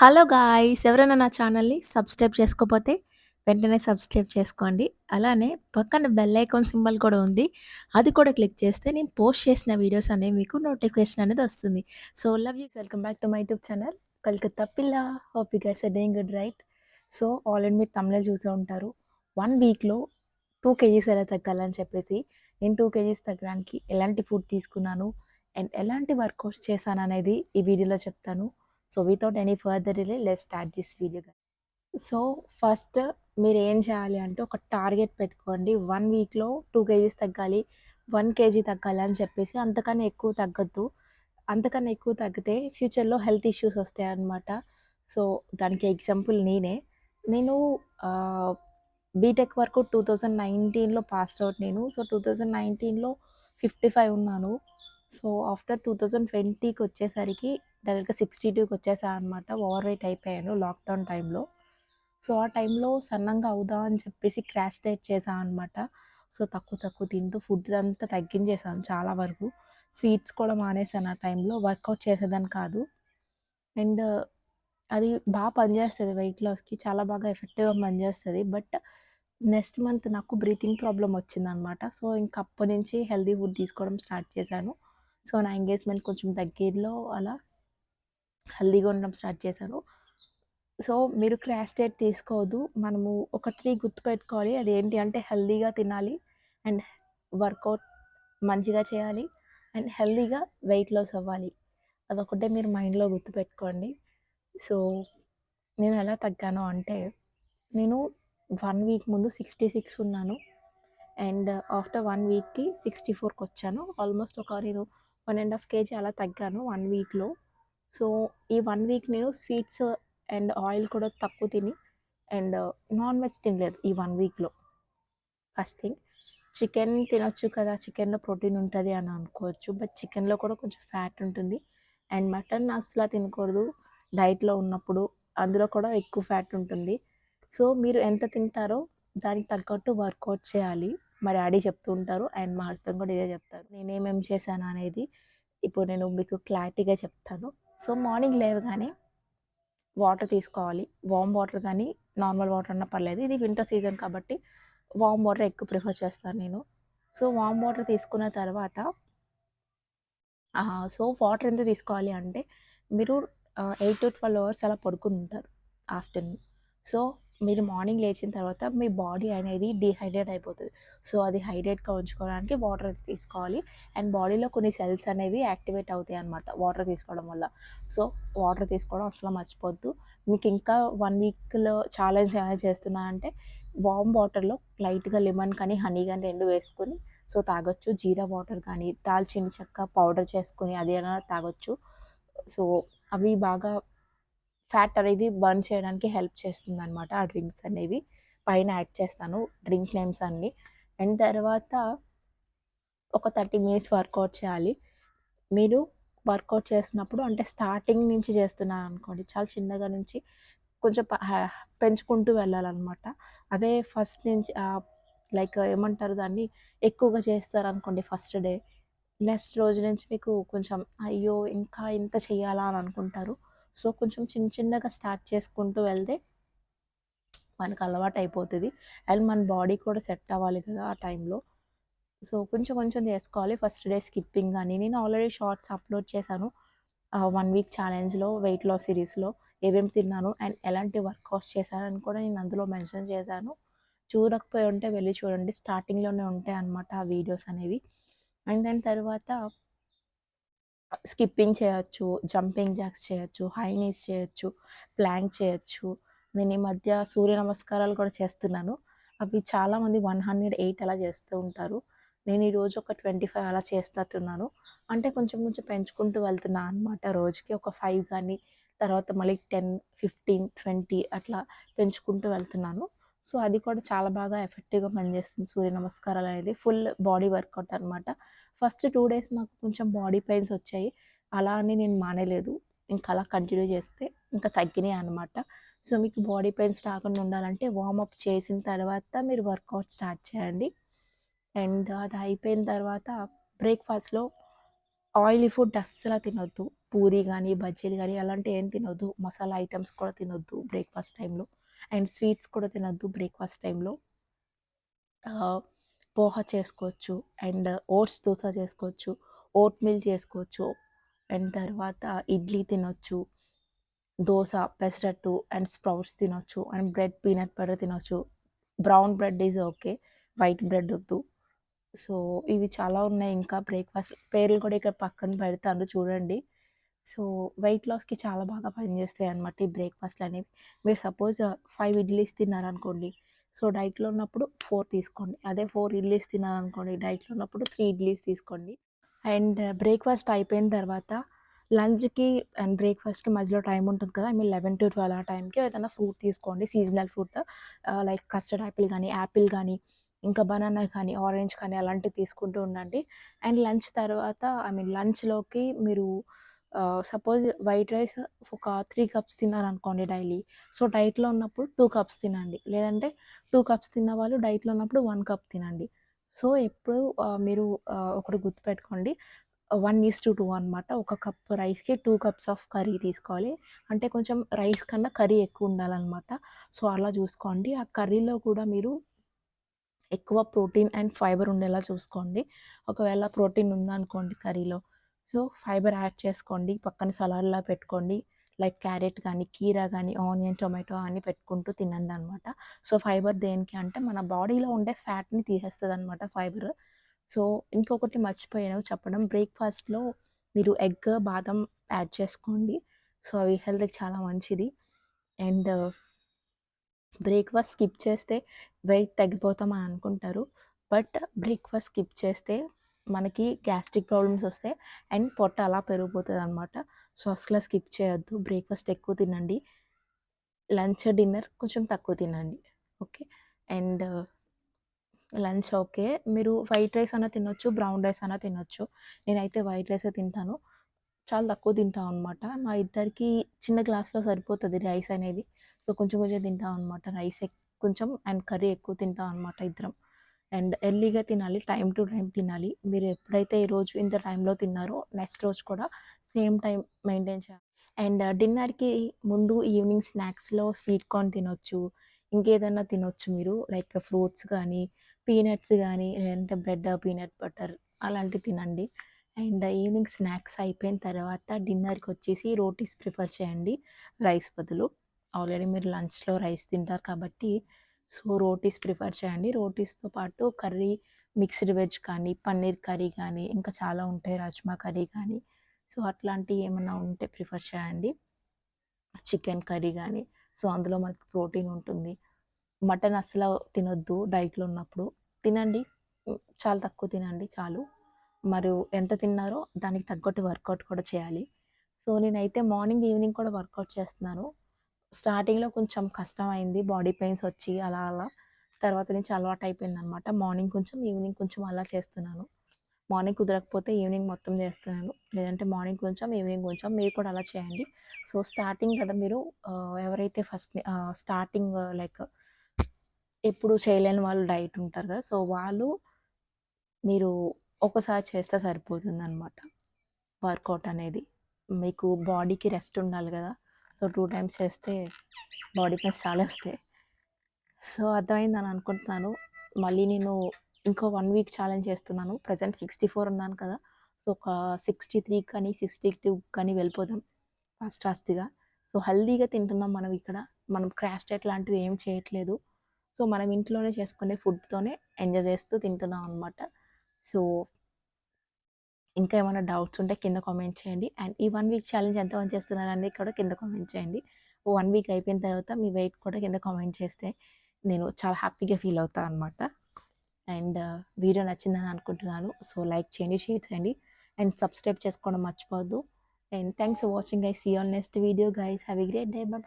Hello guys! ఎవరైనా నా ఛానల్‌ని సబ్స్క్రైబ్ చేసుకోకపోతే వెంటనే సబ్స్క్రైబ్ చేసుకోండి. అలానే పక్కన బెల్ ఐకాన్ సింబల్ కూడా ఉంది. అది కూడా క్లిక్ చేస్తే నేను పోస్ట్ చేసిన వీడియోస్ అనేవి మీకు నోటిఫికేషన్ అనేది వస్తుంది. So, love you welcome back to my YouTube channel Calcutta పిల్ల. Hope you guys doing good right. So, already మీరు తమిళ చూసే ఉంటారు. వన్ వీక్‌లో టూ కేజీస్ ఎలా తగ్గాలని చెప్పేసి నేను టూ కేజీస్ తగ్గడానికి ఎలాంటి ఫుడ్ తీసుకున్నాను అండ్ ఎలాంటి వర్కౌట్స్ చేశాననేది ఈ వీడియోలో చెప్తాను. So without any further delay let's start this video so first మీరు ఏం చేయాలి అంటే ఒక టార్గెట్ పెట్టుకోండి. వన్ వీక్లో టూ కేజీస్ తగ్గాలి. వన్ కేజీ తగ్గాలి అని చెప్పేసి అంతకన్నా ఎక్కువ తగ్గద్దు. అంతకన్నా ఎక్కువ తగ్గితే ఫ్యూచర్లో హెల్త్ ఇష్యూస్ వస్తాయి అన్నమాట సో దానికి ఎగ్జాంపుల్ నేనే. నేను బీటెక్ వరకు టూ థౌజండ్ నైన్టీన్లో పాస్ అవుట్ నేను. సో టూ థౌజండ్ నైన్టీన్లో ఫిఫ్టీ ఫైవ్ ఉన్నాను. సో ఆఫ్టర్ టూ థౌజండ్ ట్వంటీకి వచ్చేసరికి డైరెక్ట్గా సిక్స్టీ టూకి వచ్చేసా అనమాట ఓవర్ వెయిట్ అయిపోయాను లాక్డౌన్ టైంలో. సో ఆ టైంలో సన్నంగా అవుదా అని చెప్పేసి క్రాష్ డైట్ చేశాను అనమాట సో తక్కువ తక్కువ తింటూ ఫుడ్ అంతా తగ్గించేసాను చాలా వరకు. స్వీట్స్ కూడా మానేసాను ఆ టైంలో. వర్కౌట్ చేసేదాన్ని కాదు. అండ్ అది బాగా పనిచేస్తుంది వెయిట్ లాస్కి. చాలా బాగా ఎఫెక్టివ్గా పనిచేస్తుంది. బట్ నెక్స్ట్ మంత్ నాకు బ్రీతింగ్ ప్రాబ్లం వచ్చిందనమాట సో ఇంక అప్పటి నుంచి హెల్దీ ఫుడ్ తీసుకోవడం స్టార్ట్ చేశాను. సో నా ఎంగేజ్మెంట్ కొంచెం దగ్గరలో అలా హెల్దీగా ఉండడం స్టార్ట్ చేశాను సో మీరు క్రాష్ డేట్ తీసుకోవద్దు. మనము ఒక త్రీ గుర్తుపెట్టుకోవాలి అది ఏంటి అంటే హెల్దీగా తినాలి. అండ్ వర్కౌట్ మంచిగా చేయాలి. అండ్ హెల్దీగా వెయిట్ లాస్ అవ్వాలి. అదొకటే మీరు మైండ్లో గుర్తుపెట్టుకోండి సో నేను ఎలా తగ్గాను అంటే నేను వన్ వీక్ ముందు సిక్స్టీ సిక్స్ ఉన్నాను. అండ్ ఆఫ్టర్ వన్ వీక్కి సిక్స్టీ ఫోర్కి వచ్చాను. ఆల్మోస్ట్ ఒక నేను వన్ అండ్ హాఫ్ కేజీ అలా తగ్గాను వన్ వీక్లో. సో ఈ వన్ వీక్ నేను స్వీట్స్ అండ్ ఆయిల్ కూడా తక్కువ తిని అండ్ నాన్ వెజ్ తినలేదు ఈ వన్ వీక్లో. First thing. చికెన్ తినొచ్చు కదా చికెన్లో ప్రోటీన్ ఉంటుంది అని అనుకోవచ్చు బట్ చికెన్లో కూడా కొంచెం ఫ్యాట్ ఉంటుంది. అండ్ మటన్ అసలు తినకూడదు. డైట్లో ఉన్నప్పుడు అందులో కూడా ఎక్కువ ఫ్యాట్ ఉంటుంది. సో మీరు ఎంత తింటారో దానికి తగ్గట్టు వర్కౌట్ చేయాలి. మా డాడీ చెప్తూ ఉంటారు అండ్ మా హస్బెండ్ కూడా ఇదే చెప్తారు. నేనేమేం చేశాను అనేది ఇప్పుడు నేను మీకు క్లారిటీగా చెప్తాను. సో మార్నింగ్ లేవగానే వాటర్ తీసుకోవాలి. వామ్ వాటర్ కానీ నార్మల్ వాటర్ అన్నా పర్లేదు. ఇది వింటర్ సీజన్ కాబట్టి వామ్ వాటర్ ఎక్కువ ప్రిఫర్ చేస్తాను నేను. సో వామ్ వాటర్ తీసుకున్న తర్వాత సో వాటర్ ఎంత తీసుకోవాలి అంటే మీరు ఎయిట్ టు ట్వెల్వ్ అవర్స్ అలా పడుకుని ఉంటారు ఆఫ్టర్నూన్. సో మీరు మార్నింగ్ లేచిన తర్వాత మీ బాడీ అనేది డిహైడ్రేట్ అయిపోతుంది. సో అది హైడ్రేట్గా ఉంచుకోవడానికి వాటర్ తీసుకోవాలి. అండ్ బాడీలో కొన్ని సెల్స్ అనేవి యాక్టివేట్ అవుతాయి అనమాట వాటర్ తీసుకోవడం వల్ల. సో వాటర్ తీసుకోవడం అసలు మర్చిపోద్దు మీకు ఇంకా వన్ వీక్లో ఛాలెంజ్ ఏమైనా చేస్తున్నా అంటే వామ్ వాటర్లో లైట్గా లెమన్ కానీ హనీ కానీ రెండు వేసుకొని సో తాగొచ్చు. జీరా వాటర్ కానీ దాల్చిన చెక్క పౌడర్ చేసుకొని అది అయినా తాగొచ్చు. సో అవి బాగా ఫ్యాట్ అనేది బర్న్ చేయడానికి హెల్ప్ చేస్తుంది అనమాట ఆ డ్రింక్స్ అనేవి. పైన యాడ్ చేస్తాను డ్రింక్ నేమ్స్ అన్ని. అండ్ తర్వాత ఒక థర్టీ మినిట్స్ వర్కౌట్ చేయాలి. మీరు వర్కౌట్ చేసినప్పుడు అంటే స్టార్టింగ్ నుంచి చేస్తున్నారు అనుకోండి చాలా చిన్నగా నుంచి కొంచెం పెంచుకుంటూ వెళ్ళాలన్నమాట. అదే ఫస్ట్ నుంచి లైక్ ఏమంటారు దాన్ని ఎక్కువగా చేస్తారు అనుకోండి ఫస్ట్ డే. నెక్స్ట్ రోజు నుంచి మీకు కొంచెం అయ్యో ఇంకా ఇంత చేయాలా అని అనుకుంటారు. సో కొంచెం చిన్న చిన్నగా స్టార్ట్ చేసుకుంటూ వెళ్తే మనకు అలవాటు అయిపోతుంది. అండ్ మన బాడీ కూడా సెట్ అవ్వాలి కదా ఆ టైంలో. సో కొంచెం కొంచెం చేసుకోవాలి. ఫస్ట్ డే స్కిప్పింగ్ కానీ నేను ఆల్రెడీ షార్ట్స్ అప్లోడ్ చేశాను. వన్ వీక్ ఛాలెంజ్లో వెయిట్ లాస్ సిరీస్లో ఏమేం తిన్నాను అండ్ ఎలాంటి వర్కౌట్స్ చేశానని కూడా నేను అందులో మెన్షన్ చేశాను. చూడకపోయి ఉంటే వెళ్ళి చూడండి. స్టార్టింగ్లోనే ఉంటాయి అనమాట ఆ వీడియోస్ అనేవి. అండ్ దాని తర్వాత స్కిప్పింగ్ చేయొచ్చు జంపింగ్ జాక్స్ చేయొచ్చు హై నీస్ చేయొచ్చు ప్లాంక్ చేయొచ్చు. నేను ఈ మధ్య సూర్య నమస్కారాలు కూడా చేస్తున్నాను. అవి చాలామంది వన్ హండ్రెడ్ ఎయిట్ అలా చేస్తూ ఉంటారు. నేను ఈరోజు ఒక ట్వంటీ ఫైవ్ అలా చేస్తున్నట్టున్నాను. అంటే కొంచెం కొంచెం పెంచుకుంటూ వెళ్తున్నాను అనమాట రోజుకి ఒక ఫైవ్ కానీ తర్వాత మళ్ళీ టెన్ ఫిఫ్టీన్ ట్వంటీ అట్లా పెంచుకుంటూ వెళ్తున్నాను. సో అది కూడా చాలా బాగా ఎఫెక్టివ్గా పనిచేస్తుంది సూర్య నమస్కారాలు అనేది. ఫుల్ బాడీ వర్కౌట్ అనమాట ఫస్ట్ టూ డేస్ మాకు కొంచెం బాడీ పెయిన్స్ వచ్చాయి. అలా అని నేను మానేలేదు. ఇంకా అలా కంటిన్యూ చేస్తే ఇంకా తగ్గినాయి అనమాట సో మీకు బాడీ పెయిన్స్ రాకుండా ఉండాలంటే వార్మప్ చేసిన తర్వాత మీరు వర్కౌట్ స్టార్ట్ చేయండి. అండ్ అది అయిపోయిన తర్వాత బ్రేక్ఫాస్ట్లో ఆయిలీ ఫుడ్ అస్సలు తినొద్దు. పూరి కానీ బజ్జీలు కానీ అలాంటివి ఏం తినొద్దు. మసాలా ఐటమ్స్ కూడా తినొద్దు బ్రేక్ఫాస్ట్ టైంలో. అండ్ స్వీట్స్ కూడా తినద్దు బ్రేక్ఫాస్ట్ టైంలో. పోహా చేసుకోవచ్చు అండ్ ఓట్స్ దోశ చేసుకోవచ్చు ఓట్ మిల్ చేసుకోవచ్చు అండ్ తర్వాత ఇడ్లీ తినొచ్చు దోశ పెసరట్టు అండ్ స్ప్రౌట్స్ తినొచ్చు అండ్ బ్రెడ్ పీనట్ బటర్ తినొచ్చు. Brown bread is okay white bread వద్దు. సో ఇవి చాలా ఉన్నాయి ఇంకా బ్రేక్ఫాస్ట్. పేర్లు కూడా ఇక్కడ పక్కన పెడతాను చూడండి. సో వెయిట్ లాస్కి చాలా బాగా పనిచేస్తాయి అనమాట ఈ బ్రేక్ఫాస్ట్లు అనేవి మీరు సపోజ్ ఫైవ్ ఇడ్లీస్ తిన్నారనుకోండి సో డైట్లో ఉన్నప్పుడు ఫోర్ తీసుకోండి. అదే ఫోర్ ఇడ్లీస్ తిన్నారనుకోండి డైట్లో ఉన్నప్పుడు త్రీ ఇడ్లీస్ తీసుకోండి. అండ్ బ్రేక్ఫాస్ట్ అయిపోయిన తర్వాత లంచ్కి అండ్ బ్రేక్ఫాస్ట్కి మధ్యలో టైం ఉంటుంది కదా I mean eleven to twelve ఆ టైంకి ఏదైనా ఫ్రూట్ తీసుకోండి. Seasonal fruit like custard apple కానీ యాపిల్ కానీ ఇంకా బనానా కానీ ఆరెంజ్ కానీ అలాంటివి తీసుకుంటూ ఉండండి. అండ్ లంచ్ తర్వాత ఐ మీన్ లంచ్లోకి మీరు సపోజ్ వైట్ రైస్ ఒక త్రీ కప్స్ తిన్నారనుకోండి డైలీ సో డైట్లో ఉన్నప్పుడు టూ కప్స్ తినండి. లేదంటే టూ కప్స్ తిన్న వాళ్ళు డైట్లో ఉన్నప్పుడు వన్ కప్ తినండి. సో ఎప్పుడు మీరు ఒకటి గుర్తుపెట్టుకోండి. వన్ ఈస్ టు టూ అనమాట ఒక కప్ రైస్కి టూ కప్స్ ఆఫ్ కర్రీ తీసుకోవాలి. అంటే కొంచెం రైస్ కన్నా కర్రీ ఎక్కువ ఉండాలన్నమాట. సో అలా చూసుకోండి. ఆ కర్రీలో కూడా మీరు ఎక్కువ ప్రోటీన్ అండ్ ఫైబర్ ఉండేలా చూసుకోండి. ఒకవేళ ప్రోటీన్ ఉందనుకోండి కర్రీలో సో ఫైబర్ యాడ్ చేసుకోండి. పక్కన సలాడ్లా పెట్టుకోండి. లైక్ క్యారెట్ కానీ కీరా కానీ ఆనియన్ టొమాటో అన్నీ పెట్టుకుంటూ తినండి అనమాట సో ఫైబర్ దేనికి అంటే మన బాడీలో ఉండే ఫ్యాట్ని తీసేస్తుంది అనమాట ఫైబర్. సో ఇంకొకటి మర్చిపోయాను చెప్పడం. బ్రేక్ఫాస్ట్లో మీరు ఎగ్ బాదం యాడ్ చేసుకోండి. సో అవి హెల్త్కి చాలా మంచిది. అండ్ బ్రేక్ఫాస్ట్ స్కిప్ చేస్తే వెయిట్ తగ్గిపోతామని అనుకుంటారు. బట్ బ్రేక్ఫాస్ట్ స్కిప్ చేస్తే మనకి గ్యాస్ట్రిక్ ప్రాబ్లమ్స్ వస్తాయి అండ్ పొట్ట అలా పెరిగిపోతుంది అనమాట సో అసలు స్కిప్ చేయొద్దు బ్రేక్ఫాస్ట్ ఎక్కువ తినండి లంచ్ డిన్నర్ కొంచెం తక్కువ తినండి. ఓకే? And lunch okay. మీరు వైట్ రైస్ అన్న తినొచ్చు బ్రౌన్ రైస్ అన్న తినొచ్చు. నేనైతే వైట్ రైసే తింటాను. చాలా తక్కువ తింటాం అనమాట మా ఇద్దరికి చిన్న గ్లాస్లో సరిపోతుంది రైస్ అనేది. సో కొంచెం కొంచెం తింటాం అనమాట రైస్ కొంచెం అండ్ కర్రీ ఎక్కువ తింటాం అనమాట ఇద్దరం. అండ్ ఎర్లీగా తినాలి టైం టు టైం తినాలి. మీరు ఎప్పుడైతే ఈరోజు ఇంత టైంలో తిన్నారో నెక్స్ట్ రోజు కూడా సేమ్ టైం మెయింటైన్ చేయాలి. అండ్ డిన్నర్కి ముందు ఈవినింగ్ స్నాక్స్లో స్వీట్ కార్న్ తినొచ్చు. ఇంకేదైనా తినొచ్చు మీరు. లైక్ ఫ్రూట్స్ కానీ పీనట్స్ కానీ లేదంటే బ్రెడ్ పీనట్ బటర్ అలాంటివి తినండి. అండ్ ఈవినింగ్ స్నాక్స్ అయిపోయిన తర్వాత డిన్నర్కి వచ్చేసి రోటీస్ ప్రిఫర్ చేయండి. రైస్ బదులు. ఆల్రెడీ మీరు లంచ్లో రైస్ తింటారు కాబట్టి సో రోటీస్ ప్రిఫర్ చేయండి. రోటీస్తో పాటు కర్రీ మిక్స్డ్ వెజ్ కానీ పన్నీర్ కర్రీ కానీ ఇంకా చాలా ఉంటాయి రాజ్మా కర్రీ కానీ. సో అట్లాంటివి ఏమైనా ఉంటే ప్రిఫర్ చేయండి. చికెన్ కర్రీ కానీ. సో అందులో మనకి ప్రోటీన్ ఉంటుంది. మటన్ అసలు తినొద్దు డైట్లో ఉన్నప్పుడు. తినండి. చాలా తక్కువ తినండి చాలు. మరియు ఎంత తిన్నారో దానికి తగ్గట్టు వర్కౌట్ కూడా చేయాలి. సో నేనైతే మార్నింగ్ ఈవినింగ్ కూడా వర్కౌట్ చేస్తున్నాను. స్టార్టింగ్లో కొంచెం కష్టమైంది. బాడీ పెయిన్స్ వచ్చి అలా అలా. తర్వాత నుంచి అలవాటు అయిపోయింది అనమాట మార్నింగ్ కొంచెం ఈవినింగ్ కొంచెం అలా చేస్తున్నాను. మార్నింగ్ కుదరకపోతే ఈవినింగ్ మొత్తం చేస్తున్నాను. లేదంటే మార్నింగ్ కొంచెం ఈవినింగ్ కొంచెం మీరు కూడా అలా చేయండి. సో స్టార్టింగ్ కదా మీరు ఎవరైతే ఫస్ట్ స్టార్టింగ్ లైక్ ఎప్పుడు చేయలేని వాళ్ళు డైట్ ఉంటారు కదా సో వాళ్ళు మీరు ఒకసారి చేస్తే సరిపోతుంది అనమాట వర్కౌట్ అనేది. మీకు బాడీకి రెస్ట్ ఉండాలి కదా. సో టూ టైమ్స్ చేస్తే బాడీ పెయిన్స్ చాలా వస్తాయి. సో అర్థమైంది అని అనుకుంటున్నాను. మళ్ళీ నేను ఇంకో వన్ వీక్ ఛాలెంజ్ చేస్తున్నాను. ప్రజెంట్ సిక్స్టీ ఫోర్ ఉన్నాను కదా. సో ఒక సిక్స్టీ త్రీ కానీ సిక్స్టీ టూ కానీ వెళ్ళిపోదాం ఫాస్ట్ ఫాస్ట్గా. సో హెల్దీగా తింటున్నాం మనం ఇక్కడ. మనం క్రాష్ డైట్ లాంటివి ఏం చేయట్లేదు. సో మనం ఇంట్లోనే చేసుకునే ఫుడ్తోనే ఎంజాయ్ చేస్తూ తింటున్నాం అనమాట సో ఇంకా ఏమైనా డౌట్స్ ఉంటే కింద కామెంట్ చేయండి. అండ్ ఈ వన్ వీక్ ఛాలెంజ్ ఎంతమంది చేస్తున్నారు అనేది కూడా కింద కామెంట్ చేయండి. వన్ వీక్ అయిపోయిన తర్వాత మీ వెయిట్ కూడా కింద కామెంట్ చేస్తే నేను చాలా హ్యాపీగా ఫీల్ అవుతాను అనమాట అండ్ వీడియో నచ్చిందని అనుకుంటున్నాను. సో లైక్ చేయండి షేర్ చేయండి. అండ్ సబ్స్క్రైబ్ చేసుకోవడం మర్చిపోవద్దు. And thanks for watching I see on next video guys have a great day bye